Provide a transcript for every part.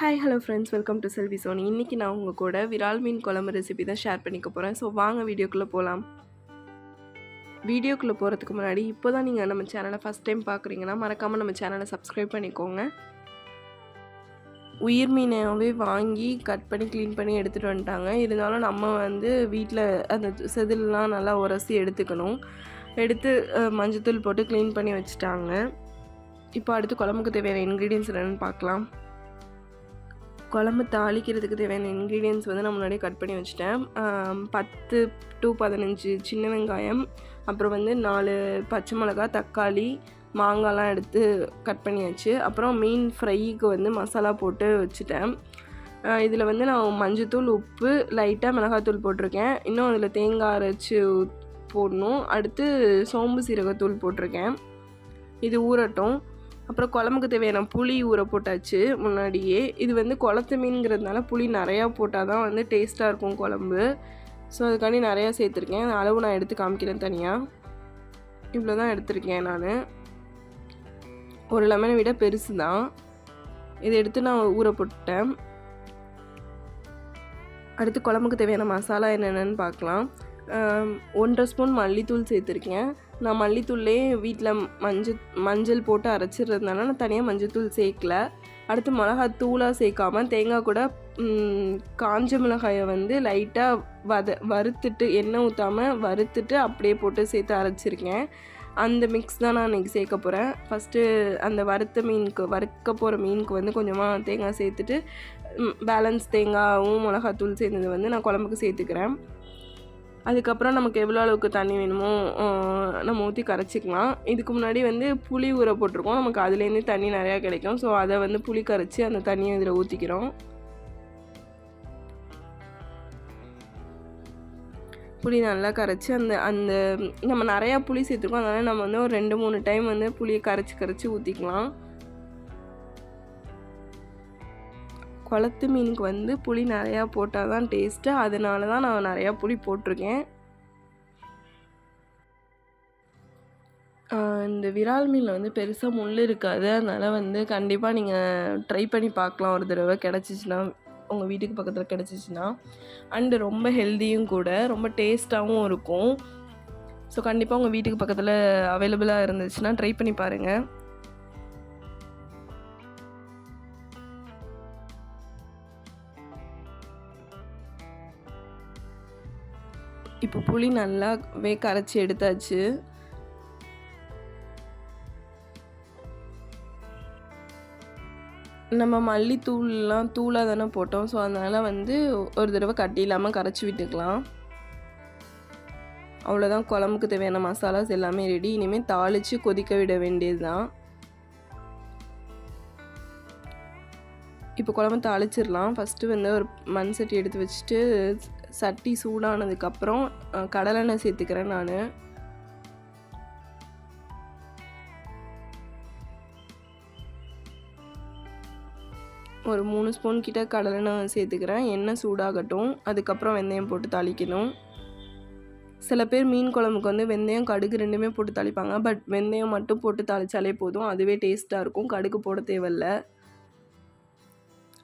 Hi hello friends welcome to Selvi Sony இன்றைக்கி நான் உங்கள் கூட விரால் மீன் குழம்பு ரெசிபி தான் ஷேர் பண்ணிக்க போகிறேன் ஸோ வாங்க வீடியோக்குள்ளே போகலாம் வீடியோக்குள்ளே போகிறதுக்கு முன்னாடி இப்போ தான் நீங்கள் நம்ம சேனலை ஃபஸ்ட் டைம் பார்க்குறீங்கன்னா மறக்காமல் நம்ம சேனலை சப்ஸ்கிரைப் பண்ணிக்கோங்க. உயிர் மீனாகவே வாங்கி கட் பண்ணி க்ளீன் பண்ணி எடுத்துகிட்டு வந்துட்டாங்க. இருந்தாலும் நம்ம வந்து வீட்டில் அந்த செதிலெலாம் நல்லா உரசி எடுத்துக்கணும். எடுத்து அஹ், மஞ்சத்தூள் போட்டு க்ளீன் பண்ணி வச்சுட்டாங்க. இப்போ அடுத்து குழம்புக்கு தேவையான இன்க்ரீடியன்ஸ் என்னென்னு பார்க்கலாம் குழம்பு தாளிக்கிறதுக்கு தேவையான இன்க்ரீடியன்ஸ் வந்து நான் முன்னாடியே கட் பண்ணி வச்சுட்டேன். பத்து டு பதினஞ்சு சின்ன வெங்காயம் அப்புறம் வந்து நாலு பச்சை மிளகா தக்காளி மாங்காய்லாம் எடுத்து கட் பண்ணியாச்சு. அப்புறம் மீன் ஃப்ரைக்கு வந்து மசாலா போட்டு வச்சுட்டேன். இதில் வந்து நான் மஞ்சத்தூள் உப்பு லைட்டாக மிளகாத்தூள் போட்டிருக்கேன். இன்னும் அதில் தேங்காய் அரைச்சி போடணும். அடுத்து சோம்பு சீரகத்தூள் போட்டிருக்கேன். இது ஊறட்டும். அப்புறம் குழம்புக்கு தேவையான புளி ஊற போட்டாச்சு முன்னாடியே. இது வந்து குளத்து மீன்கிறதுனால புளி நிறையா போட்டால் தான் வந்து டேஸ்ட்டாக இருக்கும் குழம்பு. ஸோ அதுக்காண்டி நிறையா சேர்த்துருக்கேன். அளவு நான் எடுத்து காமிக்கிறேன் தனியாக இவ்வளோ தான் எடுத்திருக்கேன் நான். ஒரு லெமனை விட பெருசு தான். இதை எடுத்து நான் ஊற போட்டேன் அடுத்து குழம்புக்கு தேவையான மசாலா என்னென்னு பார்க்கலாம். ஒன்றரை ஸ்பூன் மல்லித்தூள் சேர்த்துருக்கேன். நான் மல்லித்தூள்லேயே வீட்டில் மஞ்சள் மஞ்சள் போட்டு அரைச்சிடுறதுனால நான் தனியாக மஞ்சத்தூள் சேர்க்கல. அடுத்து மிளகாய் தூளாக சேர்க்காமல் தேங்காய் கூட காஞ்ச மிளகாயை வந்து லைட்டாக வத வறுத்துட்டு எண்ணெய் ஊற்றாமல் வறுத்துட்டு அப்படியே போட்டு சேர்த்து அரைச்சிருக்கேன். அந்த மிக்ஸ் தான் நான் இன்றைக்கி சேர்க்க போகிறேன் ஃபஸ்ட்டு அந்த வறுத்த மீனுக்கு வறுக்க போகிற மீனுக்கு வந்து கொஞ்சமாக தேங்காய் சேர்த்துட்டு பேலன்ஸ் தேங்காயும் மிளகாத்தூள் சேர்ந்தது வந்து நான் குழம்புக்கு சேர்த்துக்கிறேன். அதுக்கப்புறம் நமக்கு எவ்வளோ அளவுக்கு தண்ணி வேணுமோ நம்ம ஊற்றி கரைச்சிக்கலாம். இதுக்கு முன்னாடி வந்து புளி ஊற போட்டிருக்கோம். நமக்கு அதுலேருந்து தண்ணி நிறையா கிடைக்கும். ஸோ அதை வந்து புளி கரைச்சி அந்த தண்ணியை இதில் ஊற்றிக்கிறோம் புளி நல்லா கரைச்சி அந்த அந்த நம்ம நிறையா புளி சேர்த்துருக்கோம். அதனால் நம்ம வந்து ஒரு ரெண்டு மூணு டைம் வந்து புளியை கரைச்சி கரைச்சி ஊற்றிக்கலாம் குளத்து மீனுக்கு வந்து புளி நிறையா போட்டால் தான் டேஸ்ட்டு அதனால தான் நான் நிறையா புளி போட்டிருக்கேன். இந்த விரால் மீனில் வந்து பெருசாக முள் இருக்காது. அதனால் வந்து கண்டிப்பாக நீங்கள் ட்ரை பண்ணி பார்க்கலாம். ஒரு தடவை கிடச்சிச்சின்னா உங்கள் வீட்டுக்கு பக்கத்தில் கிடச்சிச்சின்னா. அண்டு ரொம்ப ஹெல்த்தியும் கூட ரொம்ப டேஸ்ட்டாகவும் இருக்கும். ஸோ கண்டிப்பாக உங்கள் வீட்டுக்கு பக்கத்தில் அவைலபிளாக இருந்துச்சுன்னா ட்ரை பண்ணி பாருங்கள் இப்போ புளி நல்லாவே கரைச்சி எடுத்தாச்சு. நம்ம மல்லித்தூள்லாம் தூளாக தானே போட்டோம். ஸோ அதனால் வந்து ஒரு தடவை கட்டி இல்லாமல் கரைச்சி விட்டுக்கலாம். அவ்வளோதான் குழம்புக்கு தேவையான மசாலாஸ் எல்லாமே ரெடி இனிமேல் தாளித்து கொதிக்க விட வேண்டியது தான் இப்போ குழம்பு தாளிச்சிடலாம். ஃபஸ்ட்டு வந்து ஒரு மண் சட்டி எடுத்து வச்சுட்டு சட்டி சூடானதுக்கப்புறம் கடலெண்ணெய் சேர்த்துக்கிறேன் நான். ஒரு மூணு ஸ்பூன் கிட்ட கடலெண்ணெய் சேர்த்துக்கிறேன். எண்ணெய் சூடாகட்டும். அதுக்கப்புறம் வெந்தயம் போட்டு தாளிக்கணும். சில பேர் மீன் குழம்புக்கு வந்து வெந்தயம் கடுகு ரெண்டுமே போட்டு தாளிப்பாங்க. பட் வெந்தயம் மட்டும் போட்டு தாளித்தாலே போதும். அதுவே டேஸ்ட்டாக இருக்கும். கடுகு போட தேவையில்ல.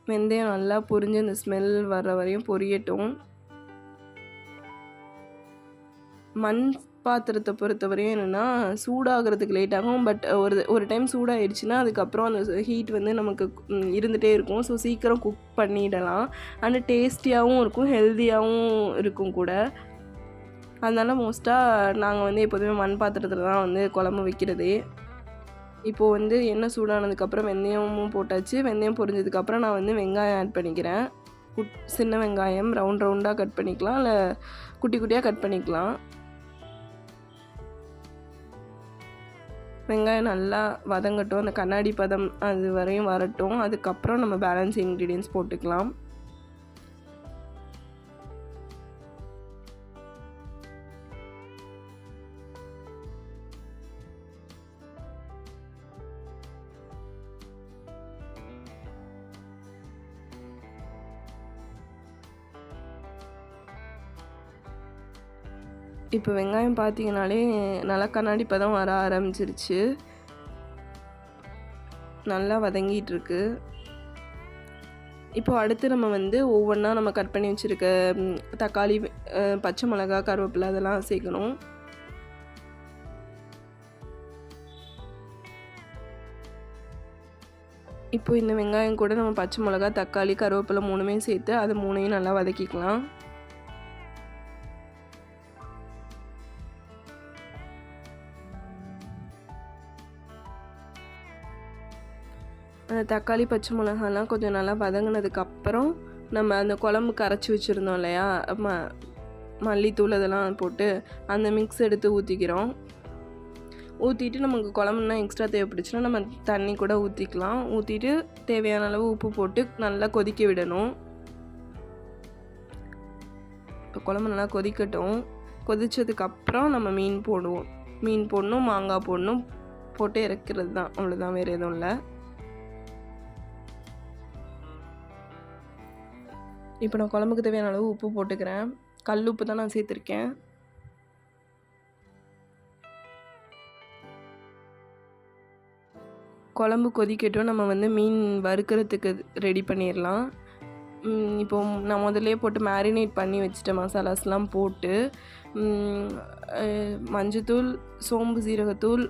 வெந்தயம் நல்லா பொரிஞ்சு அந்த ஸ்மெல் வர்ற வரையும் பொரியட்டும். மண் பாத்திரத்தை பொறுத்தவரையும் என்னென்னா சூடாகிறதுக்கு லேட் ஆகும். பட் ஒரு ஒரு டைம் சூடாகிடுச்சுன்னா அதுக்கப்புறம் அந்த ஹீட் வந்து நமக்கு இருந்துகிட்டே இருக்கும். ஸோ சீக்கிரம் குக் பண்ணிடலாம். அண்ட் டேஸ்டியாகவும் இருக்கும் ஹெல்த்தியாகவும் இருக்கும் கூட. அதனால் மோஸ்ட்டாக நாங்கள் வந்து எப்போதுமே மண் பாத்திரத்தில் தான் வந்து குழம்பு வைக்கிறதே. இப்போது வந்து எண்ணெய் சூடானதுக்கப்புறம் வெந்தயமும் போட்டாச்சு. வெந்தயம் பொரிஞ்சதுக்கப்புறம் நான் வந்து வெங்காயம் ஆட் பண்ணிக்கிறேன். குட் சின்ன வெங்காயம் ரவுண்ட் ரவுண்டாக கட் பண்ணிக்கலாம். இல்லை குட்டி குட்டியாக கட் பண்ணிக்கலாம். வெங்காயம் நல்லா வதங்கட்டும். அந்த கண்ணாடி பதம் அது வரையும் வரட்டும். அதுக்கப்புறம் நம்ம பேலன்ஸ் இன்க்ரீடியன்ஸ் போட்டுக்கலாம். இப்போ வெங்காயம் பார்த்தீங்கனாலே நல்லா கண்ணாடி பதம் வர ஆரம்பிச்சிருச்சு. நல்லா வதங்கிட்டுருக்கு. இப்போது இப்போ அடுத்து நம்ம வந்து ஒவ்வொன்றா நம்ம கட் பண்ணி வச்சுருக்க தக்காளி பச்சை மிளகா கருவேப்பிலை அதெல்லாம் சேர்க்கணும். இப்போ இந்த வெங்காயம் கூட நம்ம பச்சை மிளகா தக்காளி கருவேப்பிலை மூணுமே சேர்த்து அது மூணையும் நல்லா வதக்கிக்கலாம். அந்த தக்காளி பச்சை மிளகாலாம் கொஞ்சம் நல்லா வதங்கினதுக்கப்புறம் நம்ம அந்த குழம்பு கரைச்சி வச்சுருந்தோம் இல்லையா? ம மல்லித்தூள் அதெல்லாம் போட்டு அந்த மிக்ஸ் எடுத்து ஊற்றிக்கிறோம் ஊற்றிட்டு நமக்கு குழம்புனா எக்ஸ்ட்ரா தேவைப்பட்டுச்சுன்னா நம்ம தண்ணி கூட ஊற்றிக்கலாம் ஊற்றிட்டு தேவையான அளவு உப்பு போட்டு நல்லா கொதிக்க விடணும். இப்போ குழம்பு நல்லா கொதிக்கட்டும். கொதித்ததுக்கப்புறம் நம்ம மீன் போடுவோம். மீன் போடணும் மாங்காய் போடணும் போட்டு இறக்கிறது தான் அவ்வளோதான் வேறு எதுவும் இல்லை. இப்போ நான் குழம்புக்கு தேவையான அளவு உப்பு போட்டுக்கிறேன். கல் உப்பு தான் நான் சேர்த்துருக்கேன். குழம்பு கொதிக்கட்டும். நம்ம வந்து மீன் வறுக்கிறதுக்கு ரெடி பண்ணிடலாம். இப்போ நான் முதல்லே போட்டு மேரினேட் பண்ணி வச்சுட்டேன் மசாலாஸ்லாம் போட்டு மஞ்சத்தூள் சோம்பு சீரகத்தூள்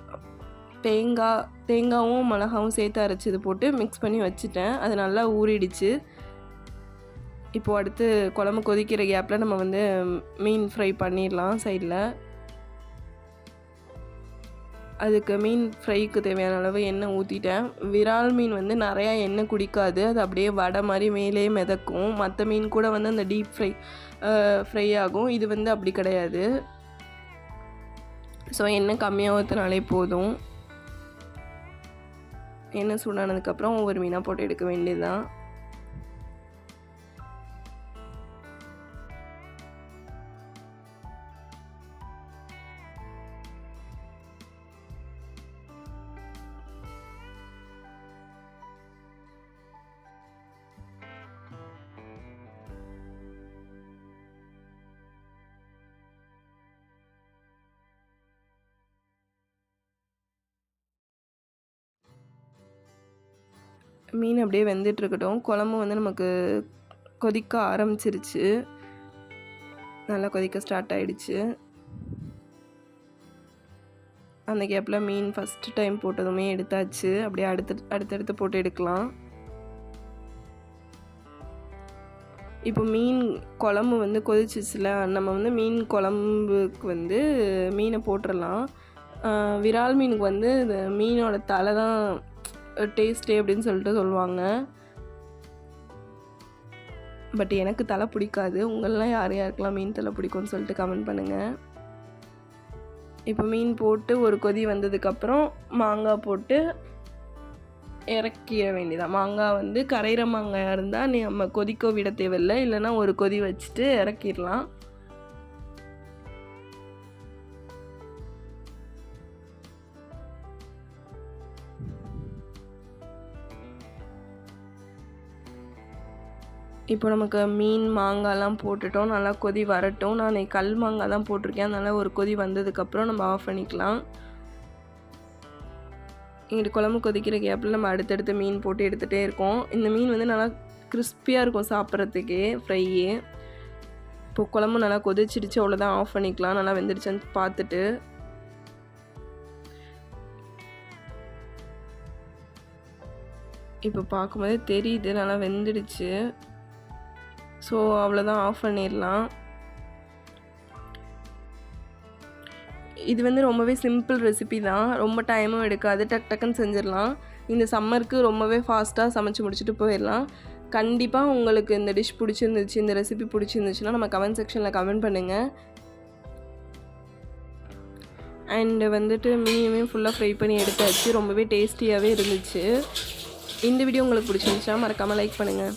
தேங்காய் தேங்காவும் மிளகாவும் சேர்த்து அரைச்சது போட்டு மிக்ஸ் பண்ணி வச்சுட்டேன். அது நல்லா ஊறிடுச்சு. இப்போது அடுத்து குழம்பு கொதிக்கிற கேப்பில் நம்ம வந்து மீன் ஃப்ரை பண்ணிடலாம் சைடில் அதுக்கு மீன் ஃப்ரைக்கு தேவையான அளவு எண்ணெய் ஊற்றிட்டேன் விரால் மீன் வந்து நிறையா எண்ணெய் குடிக்காது. அது அப்படியே வடை மாதிரி மேலே மிதக்கும். மற்ற மீன் கூட வந்து அந்த டீப் ஃப்ரை ஃப்ரை ஆகும். இது வந்து அப்படி கிடையாது. ஸோ எண்ணெய் கம்மியாக ஊற்றினாலே போதும். எண்ணெய் சூடானதுக்கப்புறம் ஒவ்வொரு மீனாக போட்டு எடுக்க வேண்டியதுதான். மீன் அப்படியே வெந்துட்டுருக்கட்டும். குழம்பு வந்து நமக்கு கொதிக்க ஆரம்பிச்சிருச்சு. நல்லா கொதிக்க ஸ்டார்ட் ஆகிடுச்சு அந்த கேப்பில் மீன் ஃபஸ்ட்டு டைம் போட்டதுமே எடுத்தாச்சு. அப்படியே அடுத்து அடுத்தடுத்து போட்டு எடுக்கலாம். இப்போ மீன் குழம்பு வந்து கொதிச்சிச்சுல நம்ம வந்து மீன் குழம்புக்கு வந்து மீனை போட்டுடலாம் விரால் மீனுக்கு வந்து இந்த மீனோட தலை தான் டேஸ்ட்டே அப்படின்னு சொல்லிட்டு சொல்லுவாங்க. பட் எனக்கு தலை பிடிக்காது. உங்களெலாம் யார் யாருக்கெல்லாம் மீன் தலை பிடிக்கும்னு சொல்லிட்டு கமெண்ட் பண்ணுங்கள் இப்போ மீன் போட்டு ஒரு கொதி வந்ததுக்கப்புறம் மாங்காய் போட்டு இறக்கிட வேண்டியதான் மாங்காய் வந்து கரையிற மாங்காயாக இருந்தால் நீ நம்ம கொதிக்க விட தேவையில்லை. இல்லைன்னா ஒரு கொதி வச்சுட்டு இறக்கிடலாம். இப்போ நமக்கு மீன் மாங்காய்லாம் போட்டுட்டோம். நல்லா கொதி வரட்டும். நான் கல் மாங்காய் தான் போட்டிருக்கேன். அதனால் ஒரு கொதி வந்ததுக்கப்புறம் நம்ம ஆஃப் பண்ணிக்கலாம். இங்கிட்டு குழம்பு கொதிக்கிற கேப்பில் நம்ம அடுத்தடுத்து மீன் போட்டு எடுத்துகிட்டே இருக்கோம். இந்த மீன் வந்து நல்லா கிறிஸ்பியாக இருக்கும் சாப்பிட்றதுக்கே ஃப்ரையே இப்போ குழம்பு நல்லா கொதிச்சிடுச்சு. அவ்வளோதான் ஆஃப் பண்ணிக்கலாம். நல்லா வெந்துடுச்சுன்னு பார்த்துட்டு. இப்போ பார்க்கும்போதே தெரியுது. நல்லா வெந்துடுச்சு. ஸோ அவ்வளோதான் ஆஃப் பண்ணிடலாம். இது வந்து ரொம்பவே சிம்பிள் ரெசிபி தான். ரொம்ப டைமும் எடுக்காது. டக் டக்குன்னு செஞ்சிடலாம். இந்த சம்மருக்கு ரொம்பவே ஃபாஸ்ட்டாக சமைச்சு முடிச்சுட்டு போயிடலாம். கண்டிப்பாக உங்களுக்கு இந்த டிஷ் பிடிச்சிருந்துச்சு இந்த ரெசிபி பிடிச்சிருந்துச்சுன்னா நம்ம கமெண்ட் செக்ஷனில் கமெண்ட் பண்ணுங்கள் அண்டு வந்துட்டு மீனுமே ஃபுல்லாக ஃப்ரை பண்ணி எடுத்தாச்சு. ரொம்பவே டேஸ்டியாகவே இருந்துச்சு. இந்த வீடியோ உங்களுக்கு பிடிச்சிருந்துச்சா மறக்காமல் லைக் பண்ணுங்கள்